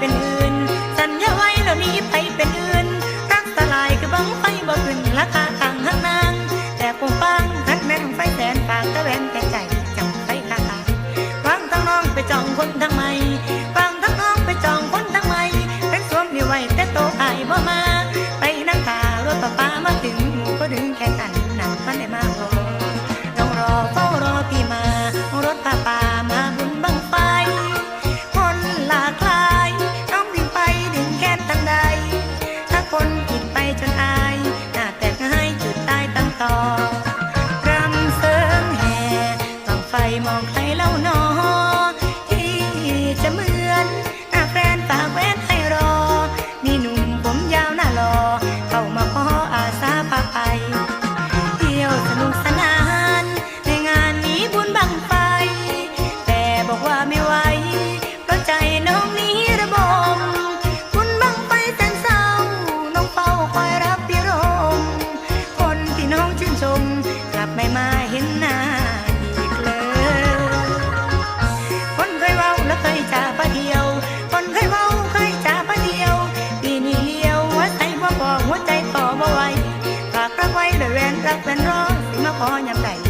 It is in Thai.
tener มองใครเล่านะักเป็นร้องสิมาขอยำใด